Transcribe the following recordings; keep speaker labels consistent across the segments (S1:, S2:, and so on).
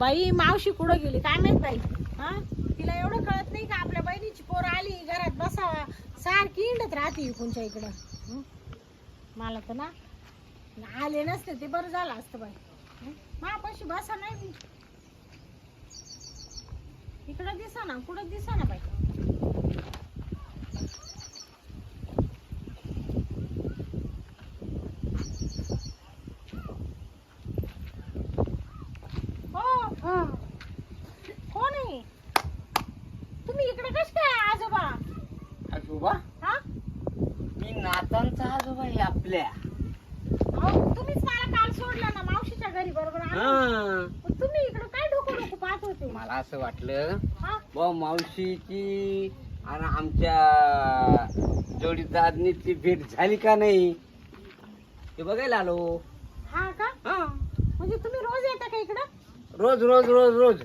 S1: बाई मावशी कुठं गेली? काय माहीत बाई? हा? तिला एवढं कळत नाही का? आपल्या बहिणीची पोर आली घरात बसावा. सारखी इंडत राहते इकडच्या इकडं. हं? मला तर ना आले नसते ते बरं झालं असतं बाई. हं? मापाशी बसा नाही इकडं दिसा ना कुठं दिसा ना बाई हो कोण आहे तुम्ही इकडे कस काय आजोबा
S2: आजोबा
S1: हा
S2: मी नातांचा आजोबा आहे आपल्या.
S1: अहो तुम्हीच मला काल सोडलं ना मावशीच्या घरी बरोबर? आलो.
S2: हा.
S1: पण तुम्ही इकडे काय डोकं डोकं पाहत होते?
S2: मला असं वाटलं
S1: हा?
S2: मावशीची आणि आमच्या जोडीदारनीची भेट झाली का नाही? ते बघायला आलो.
S1: हा का?
S2: हा.
S1: म्हणजे तुम्ही रोज येता का इकडं?
S2: रोज रोज रोज रोज.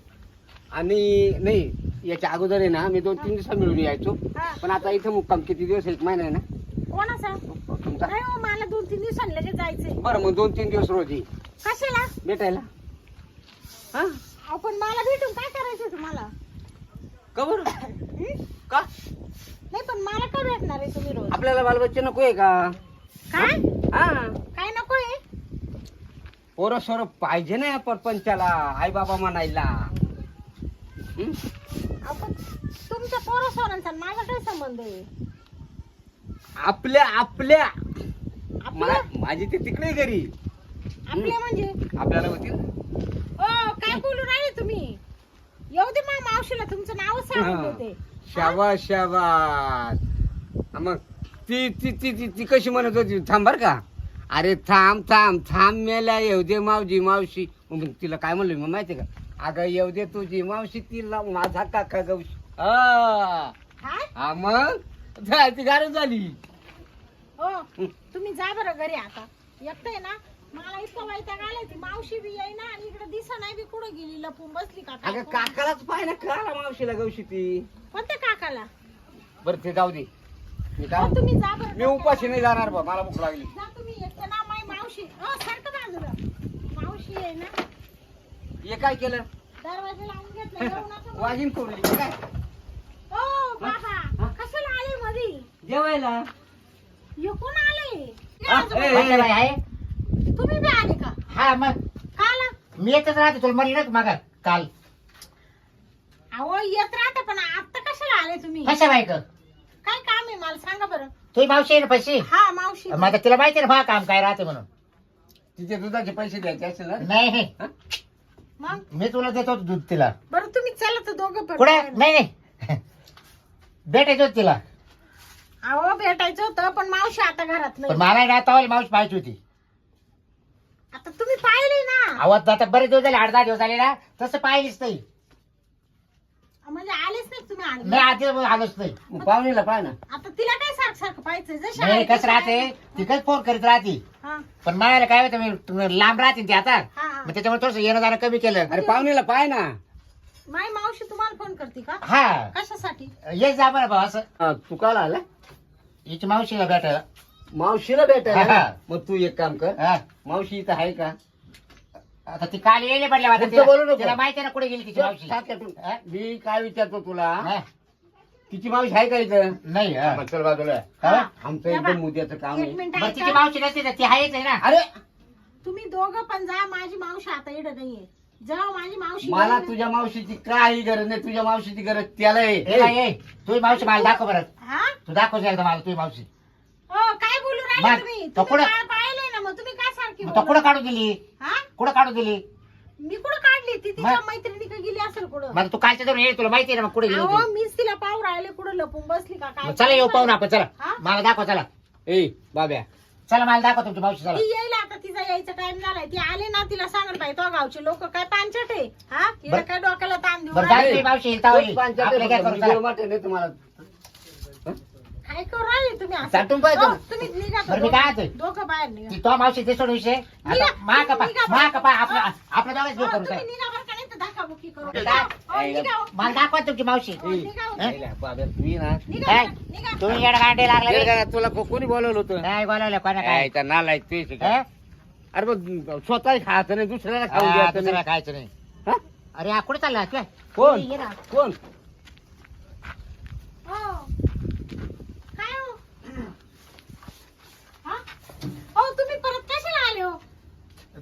S2: आणि नाही याच्या अगोदर आहे ना मी दोन तीन दिवसा मिळून यायचो.
S1: हा.
S2: पण आता इथं मुक्काम किती दिवस एक महिना आहे ना?
S1: कोणाचा?
S2: तुमचा.
S1: नाही हो मला दोन तीन दिवसांनी लगेच जायचंय.
S2: बरं मग दोन तीन दिवस रोज.
S1: कशाला?
S2: भेटायला. हा?
S1: अहो पण मला भेटून काय करायचं तुम्हाला?
S2: का बरं? का?
S1: नाही पण मला काय भेटणार आहे तुम्ही रोज?
S2: आपल्याला बालबच्चे नको आहे का?
S1: काय?
S2: हा.
S1: काय नकोय?
S2: पोरं सोरं पाहिजे ना या परपंचाला आई बाबा म्हणायला. हं?
S1: अहो, पण तुमच्या पोरं सोरांचा माझा काय संबंध आहे?
S2: आपल्या आपल्या.
S1: आपलं
S2: मा- माझी ते तिकडे घरी.
S1: आपल्या म्हणजे?
S2: आपल्याला होती
S1: ओ काय बोलू राहिले तुम्ही? येऊ दे मा मावशीला तुमचं नाव सांगत होते
S2: शाबास शाबास. हा, मग ती ती ती ती ती कशी म्हणत होती? थांब बर का. अरे थांब थांब थांब मेला येऊ दे मावजी मावशी. मग तिला काय म्हणलं मग माहिती का? अगं येऊ दे तुझी मावशी तिला माझा काका गवशी हा? हा मग? ती गारच झाली.
S1: हो तुम्ही जा बरं घरी आता. एकटंय ना मला इतकं वैताग आलाय ती मावशी बी येईना आणि इकडे दिसा नाही बी कुठं गेली लपून बसली का काय?
S2: अगं काकालाच पाहिजे कळाला मावशीला गवशी ती.
S1: कोणत्या काकाला?
S2: बरं ते जाऊ दे. मी काय
S1: हो, तुम्ही जा बरं
S2: मी उपाशी नाही जाणार बा मला भूक लागली.
S1: जा तुम्ही एकटं ना माय मावशी. हो सारखं बाजूला मावशी आहे ना
S2: हे काय केलं?
S1: दरवाजा लावून घेतलं नका. म्हणून.
S2: वाघीन कोरली हे काय?
S1: ओ बाबा. मधी
S2: जेवायला?
S1: हे कोण आले
S2: ए, ए,
S3: अच्छा बाई आहे.
S1: तुम्ही बी आले का?
S3: हा मग.
S1: काला?
S3: मी येतच राहते तुला म्हणलं ना मग? काल.
S1: अहो येत राहते पण आता कशाला आले तुम्ही?
S3: कशा ग?
S1: काय काम आहे? मला सांगा बरं.
S3: तुझी मावशी आहे ना पैसे?
S1: हा मावशी.
S3: मग आता तिला माहिती आहे ना बा काम काय राहते म्हणून.
S2: तिचे दुधाचे पैसे द्यायचे असेल ना
S3: नाही नाही.
S1: मग?
S3: मी तुला देतो दूध तिला.
S1: बरं तुम्ही चला तर दोघं पण
S3: नाही नाही. भेटायचं होतं तिला.
S1: अहो भेटायचं होतं पण मावशी आता घरात
S3: पण
S1: नाही
S3: मला ना आता मावशी पाहिजे होती.
S1: आता तुम्ही पाहिले ना.
S3: आवाज आता बरेच दिवस झाले आठ दहा दिवस झाले ना तसं पाहिलीच नाही.
S1: म्हणजे आलेच नाही तुम्ही आले
S3: नाही आधी आलोच नाही.
S2: मग पाहुणेला ना.
S1: आता तिला काय सारखं सारखं पाहिजे जशी
S3: नाही कसं
S1: तशी
S3: राहते?
S1: आहे.
S3: ती कसं फोन करीत राहते?
S1: हा,
S3: पण मला काय होतं मी तुम्ही लांब राहते ती आता.
S1: हा, हा.
S3: मग त्याच्यामुळे थोडस येणं जाणं कमी केलं.
S2: अरे पाहुणेला पाय ना.
S1: माय मावशी तुम्हाला फोन करते का?
S3: हा.
S1: कशासाठी?
S3: ये जा बरं भाऊ असं.
S2: तू काल आला?
S3: हिची मावशीला भेटायला
S2: मावशीला भेटायला
S3: हा.
S2: मग तू एक काम कर
S3: हा.
S2: मावशी इथं आहे का
S3: आता ती काल येईल पडल्या
S2: बोलू
S3: तिला
S2: नको.
S3: तिला माहिती आहे ना कुठे गेली तिची मावशी
S2: टाक्यातून.
S3: हा?
S2: मी काय विचारतो तुला
S3: हा?
S2: तिची मावशी आहे का इथं
S3: नाही हा.
S2: चल बाजूला
S3: हा?
S2: आमचं
S1: या बा.
S2: एकदम उद्याचं काम
S1: एक
S2: आहे
S1: मिनिट
S3: बरं तिची
S1: ऐका.
S3: मावशी नसते तर ती आहेच आहे ना
S2: अरे
S1: तुम्ही दोघं पण जा माझी मावशी आता येड नाहीये जेव्हा माझी मावशी
S2: मला तुझ्या मावशीची काही गरज नाही तुझ्या मावशीची गरज त्याला?
S3: तुझी मावशी मला दाखव बरं.
S1: हा?
S3: तू दाखव एकदा मला तुझी मावशी.
S1: हो काय बोलू राहिले तुम्ही?
S3: तो
S1: तुम्ही
S3: कुठं-
S1: काय पाहिलंय ना मग तुम्ही काय सारखी
S3: मग तो
S1: बोलू?
S3: कुठं काढून दिली?
S1: हा?
S3: कुठं काढून दिली?
S1: मी कुठं काढली? ती तिच्या? मैत्रिणी का गेली असेल कुठं?
S3: मग तू कालच्या ये तुला माहिती आहे ना मग कुठे गेली
S1: अहो मीच तिला पाहू राहिले कुठं लपून बसली का काय
S3: चला येऊ पाहून आपण चला.
S1: हा?
S3: मला दाखव चला.
S2: ए बाब्या.
S3: चला मला दाखव तुमची मावशी चला
S1: ती येईल आता तिचा यायचा टाइम झालाय ती आले ना तिला सांगत पाहिजे तो गावचे लोक काय पांचट आहे हा. काय डोक्याला ताण देऊ
S3: बरं
S1: राहिले?
S3: मावशी तावली. आपलं काय
S2: आहे
S3: करू. चला
S2: तुम्हाला
S1: काय करू राहिले तुम्ही असं?
S2: साठून पाहिजे
S1: हो,
S2: ना.
S1: तुम्ही निघा
S3: बरं, मी काय?
S1: दोघं बाहेर निघा
S3: ती तो मावशी ते सोड विषय
S1: निघा,
S3: आता मा कपा
S1: निघा,
S3: मा कपा
S1: हा.
S3: आपला आपला दोघांच
S1: हो,
S3: करू
S1: तुम्ही निघा बरं धक्काबुक्की करू
S3: निघा.
S1: निघा, हो, निघा, हो.
S3: मला दाखवा तुमची मावशी
S1: हो, निघा?
S2: ए, बाब्या तू ये ना
S1: निघा,
S3: काय?
S1: निघा.
S3: तुम्ही लागला.
S2: का, तुला को- कोणी बोलवलं होतं
S3: काय बोलावलं कोणा काय
S2: काय नालायक का?
S3: हा?
S2: अरे मग स्वतः खायचं नाही दुसऱ्याला खाऊ
S3: हा,
S2: द्यायचं
S3: दुसऱ्याला
S2: नाही
S3: खायचं नाही
S2: हा?
S3: अरे हा कुठे चालला काय
S2: कोण
S3: ये ना.
S2: कोण
S1: हो काय हो हा? हो तुम्ही परत कशाला आले हो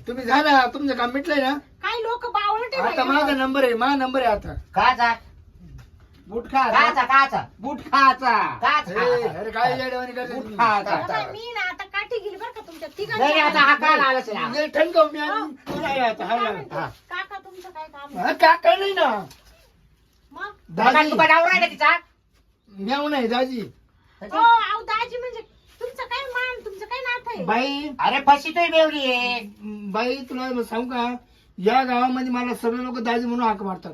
S4: तुम्ही ना तुमचं काम मिटलंय ना
S1: काही लोक बावळटे
S4: आता माझा. नंबर आहे माझा नंबर आहे आता.
S3: काचा.
S2: बूट
S3: काचा काचा.
S2: बूट खायचा
S3: काच.
S4: अरे काय येड्यावानी करता?
S2: बूट
S4: तुम्ही?
S2: खायचा
S1: बाबा, मी ना आता काठी गेली बरं का तुमच्या
S3: नाही रे, आता हा काल
S4: नाही, मी तुला आहे आता, हा
S1: काय
S4: ना.
S1: म्हणते?
S3: हा.
S1: काका तुमचं काय काम आहे?
S4: हा, काका नाही ना.
S1: मग?
S4: दाजी.
S3: तू डावर आहे का तिचा?
S4: म्याव नाही दाजी.
S1: हो अहो दाजी म्हणजे तुमचं काय मान तुमचं काय नात आहे?
S4: बाई.
S3: अरे फशी तू बेवली आहे.
S4: बाई तुला मग सांगू का? या गावामध्ये मला सगळे लोक दाजी म्हणून हाक मारतात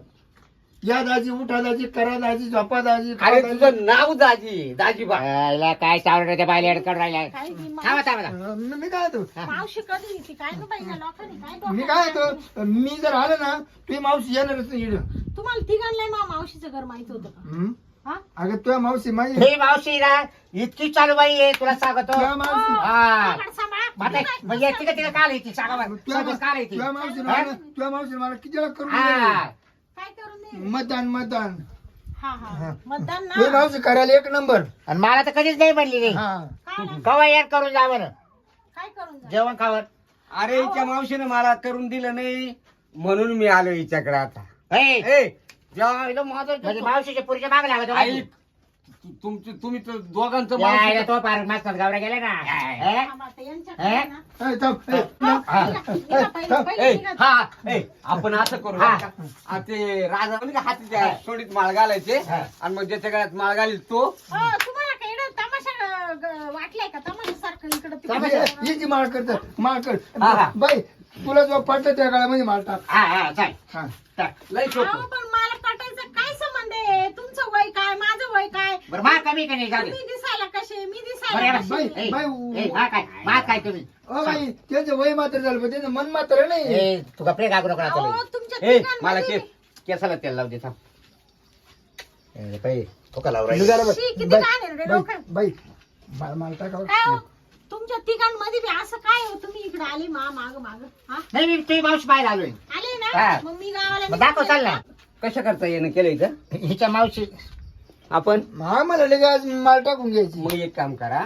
S4: या दाजी उठा दाजी करा दाजी झोपा दाजी खा
S2: अरे
S4: दाजी.
S2: तुझं नाव दाजी दाजीबा
S3: याला काय चावलं त्या बायला अडकड राहिला
S1: काय ही
S3: थांबा
S1: मावशी-
S3: थांबा थांबा.
S4: अं, मी मी काय होतो
S1: मावशी कधी येते काय ग बाई या लोकांनी काय डोक्यात
S4: मी काय? होतो मी जर आलो ना तुझी मावशी येणारच नाही इकडं.
S1: तुम्हाला तिघांना मा मावशीचं घर माहीत होतं का
S4: हं?
S1: हा
S4: अगं तुझ्या मावशी माझी
S3: हे मावशी ना इतकी चालू बाई आहे तुला सांगतो
S4: तुझ्या मावशी
S3: हा
S1: सांभाळ, सांभाळा.
S3: म्हणजे तिकडे तिकडे काल येते सांगा बरं.
S4: तुझ्या
S3: सगळं काल येते.
S4: तुझ्या मावशी? मला तुझ्या मावशी मला किती वेळा करून
S3: हा.
S4: दिलं.
S1: काय करून दे
S4: मतदान मतदान.
S1: हा हा. मतदान
S4: तुझी
S1: ना
S4: मावशी करायला एक नंबर.
S3: आणि मला तर कधीच नाही म्हणली नाही
S4: हा.
S1: काय ना?
S3: कवा यार करून जा बरं.
S1: काय करून जा?
S3: जेवण खावण
S2: अरे हिच्या मावशीने मला करून दिलं नाही. म्हणून मी आलो हिच्याकडे आता.
S3: ए,
S2: ए! जेव्हा माझं
S3: म्हणजे मावशीच्या पुरीच्या माग लागत होती.
S2: तु- तुमची तुम्ही तर दोघांचं
S3: या, तो पार मस्त गावरा गेला ना हे? हे?
S4: ए, थांब, ए,
S1: हो.
S3: हा.
S2: ए. हा ए, आपण असं करू
S3: हा.
S2: आ, ते राजा म्हणजे का हातीच्या सोडीत माळ घालायचे
S3: हा.
S2: आणि मग ज्याच्या गळ्यात माळ घालील तो
S1: तुम्हाला काय एवढं तमाशा ग- ग- वाटलाय का तमाशा सारखं इकडं
S3: तमाशा?
S1: तिकडं?
S4: ही जी माळ करत माळ कर
S3: हा, हा.
S4: बाई तुला जो पटत त्या काळामध्ये माळ टाक
S3: हा हा चाल
S4: हा.
S2: लय सोपं
S1: पण मला पटायचं काय संबंध आहे तुमचं वय काय माझं वय काय
S3: बरं मा कमी का नाही जाऊ दे
S1: तुम्ही दिसायला कसे मी
S3: बरं,
S1: दिसायला
S3: या
S1: कशी?
S4: बाई,
S3: ए,
S4: बाई,
S3: ए, हा काय? मा काय तुम्ही?
S4: ओ बाई त्याचं वय मात्र झालं पण त्याचं मन मात्र नाही.
S3: ए तू कपडे घागू नको
S1: अहो,
S3: आता
S1: तुमच्या
S2: ए
S1: तिघांमध्ये-
S2: मला केस केसाला तेल लावू दे थांब.
S3: तो का लावरा
S4: निघाला बाई.
S1: शी, किती
S4: बाई,
S1: घाण आहे रे
S4: बाई,
S1: डोक्यात.
S4: बाई माळ माळ टाकावं
S1: काय हो तुमच्या तिघांमध्ये बी असं काय हो? तुम्ही इकडे आले मा माग माग. हा?
S3: नाही मी तुम्ही मावशी पाहायला आलोय.
S1: आले
S3: हा.
S1: ना मग मी गावाला
S3: मग दाखव चाल ना.
S2: कशा करता येणं केलं इथं?
S3: हिच्या मावशी
S2: आपण
S4: हा मला लगे आज माळ टाकून घ्यायची
S2: मग एक काम करा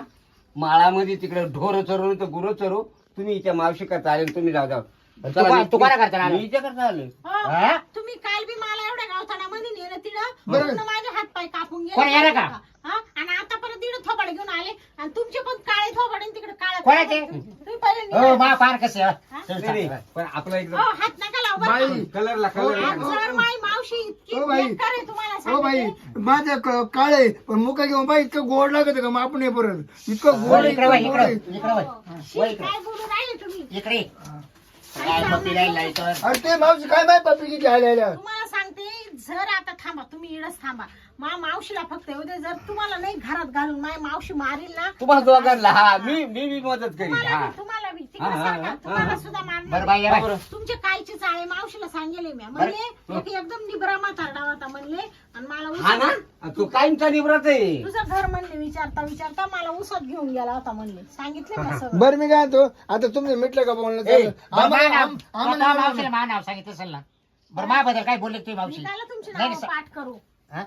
S2: माळामध्ये तिकडे ढोर चरू तर गुरु चरू तुम्ही हिच्या मावशी करता आले आणि तुम्ही जाऊ जाऊ
S3: तू कोणा- तू कोणा करता आला?
S2: मी हिच्या करता आलोय
S1: हो? तुम्ही काल बी मला एवढ्या नेलं तिथं
S4: बरं.
S1: पूर्ण माझे हात पाय कापून
S3: कोण येणार का?
S1: हा आणि आता परत दीड थोबाड घेऊन आले आणि तुमचे पण काळे थोबाड आणि तिकडे काळा
S3: कोणाचे?
S1: तुम्ही पहिले
S3: हो
S1: निघा.
S3: मा फार कसे?
S2: नाही, नाही, पण आपला
S1: हो,
S2: एकदम
S1: हात नका लावू बरं का?
S4: बाई
S2: कलरला
S4: हो,
S2: कलर
S1: माई मावशी इतकी
S4: हो, बाई.
S1: बेकार आहे तुम्हाला
S4: हो बाई. माझं क- काळ आहे पण मुका घेऊन बाई इतकं गोड लागत का हे परत इतकं गोड
S3: बोल इकडे वळ,
S4: इतकं गोड
S3: इकडे
S4: आहे.
S3: इकडे वळ.
S1: हो. शी,
S3: वळ इकडे
S1: काय बोलू राहिले तुम्ही
S3: इकडे. काय मग राहील लाईटवर
S4: अरे ते मावशी काय माहिती पापी किती आल्या
S1: तुम्हाला सांगते जर आता थांबा तुम्ही इडच थांबा मा मावशीला फक्त येऊ दे जर तुम्हाला नाही घरात घालून माय मावशी मारील ना
S2: तुम्हाला दोघांना हा मी मी बी मदत करीन
S1: तुम्हाला
S2: हा.
S1: बी- तुम्हाला बी. तिकडे
S2: हा, हा,
S1: सरका.
S2: हा,
S1: तुम्हाला
S2: हा.
S1: सुद्धा
S3: बरं
S1: मारणार
S3: बाई या
S2: का
S3: बाई.
S2: बरं?
S1: तुमचे कालचे चाळे मावशीला सांगेले मी. म्हणले एक एकदम निबरा म्हातारडा होता म्हणले आणि मला
S2: हा ना? तू कायमचा निवरात आहे.
S1: तुझं घर म्हणले विचारता विचारता मला उसत घेऊन गेला होता म्हणले. सांगितले ना सगळं.
S4: बरं मी काय म्हणतो आता तुमचं मिटलं का बोलणं
S2: ए,
S4: चाललं?
S3: बरं,
S4: आम्हाला- आम-
S3: तो मावशीला सांगितलं असेल ना. बरं मा बद्दल काय बोलले तुम्ही मावशी?
S1: काला तुमची
S3: नाही,
S1: नाव
S3: नाही,
S1: पाठ करू.
S3: हा?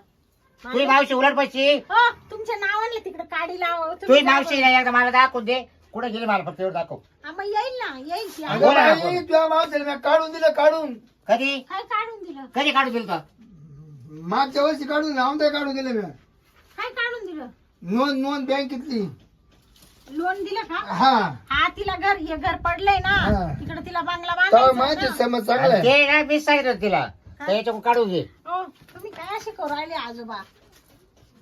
S3: तुझी मावशी उलट पैसे
S1: हो तुमच्या नाव आणले तिकडे काडी लाव
S3: तुझी मावशी नाही एकदा मला दाखवून दे. कुठे गेली मला फक्त एवढं दाखव.
S1: हा, मग येईल ना येईल ती.
S4: अगं
S3: बोला ना,
S4: बाई,
S3: बोला.
S4: तुझ्या मावशीला मी काढून दिलं काढून.
S3: कधी?
S1: काय काढून दिलं.
S3: कधी काढून दिलं तो?
S4: मागच्या वर्षी काढून दिलं आमच्या काढून दिलं मी.
S1: काय काढून दिलं?
S4: नोंद नोंद बँकेतली.
S1: लोन दिलं का?
S4: हा.
S1: हा तिला घर हे घर पडलंय ना.
S4: हा.
S1: तिकडे तिला बंगला
S4: तेव्हा
S1: बांधायचा
S4: माहिती
S1: ना.
S4: समज चांगला आहे.
S3: ते ना मी सांगितलं होतं तिला त्याच्याकडून काढून घे.
S1: हो, काय असे करू राहिले आजोबा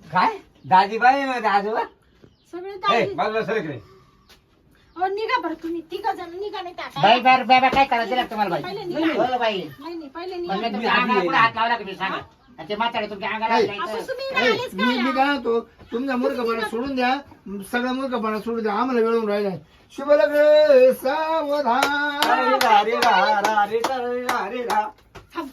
S2: काय दाजीबाई आहे आजोबा
S1: सगळे
S2: ए,
S1: दाजी
S2: बाजूला सरक रे
S1: हो निघा बरं तुम्ही तिघ जण निघा नाही त्या
S3: बाई बार बाबा काय करायचं दिलं तुम्हाला बाई
S1: पहिले
S3: नाही,
S1: निघा.
S3: बोला बाई
S1: नाही नाही पहिले
S3: म्हणजे
S1: निघा
S3: तुमच्या अंगाला कुठं हात लावला का मी सांगा आणि ते म्हातारे तुमच्या अंगाला हात
S4: नाही.
S3: लावायचं.
S1: असं तुम्ही
S4: ए,
S1: आलेच
S4: मी मी
S1: काय
S4: काय म्हणतो तुमचा मूर्खपणा सोडून द्या सगळा मूर्खपणा सोडून द्या आम्हाला वेळून राहिलाय शुभ लग्न सावधान
S2: अरे रा रे रा रा रे रा रे रा रे रा.
S1: थांब.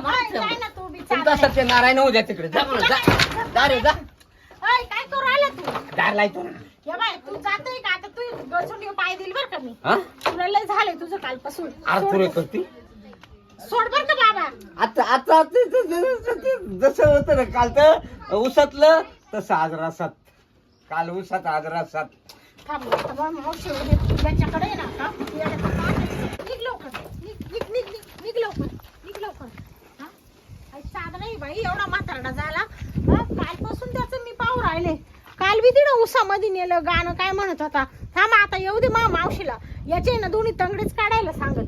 S2: तुमचा सत्यनारायण होऊ द्या तिकडे. जा म्हणून, जा. जा रे जा.
S1: ओय, काय करू राहिला तू
S2: दार लायतो ना
S1: बाय तू. जातोय का? आता तू गचून पाय दिल बर का मी.
S2: हा?
S1: तुला लय झालंय तुझं कालपासून.
S2: आर पुरे करते?
S1: सोड बर का बाबा.
S2: आता आता ते- ते- ते- ते- ते- जसं होतं ना काल तर उसातलं तसं आज रसात. काल उसात आज रसात.
S1: थांब ना, आता बा मावशी तुझ्याकडे आहे ना तर पाहते. निघ लवकर निघ निघ निघ निघ निघ लवकर निघ लवकर. हा? आई साधा नाही बाई एवढा म्हातारडा झाला. हा कालपासून त्याचं मी पाहू राहिले. काल बी तिनं उसामध्ये नेलं गाणं काय म्हणत होता. थांब आता येऊ दे मा मावशीला. याचे ना दोन्ही तंगडेच काढायला सांगते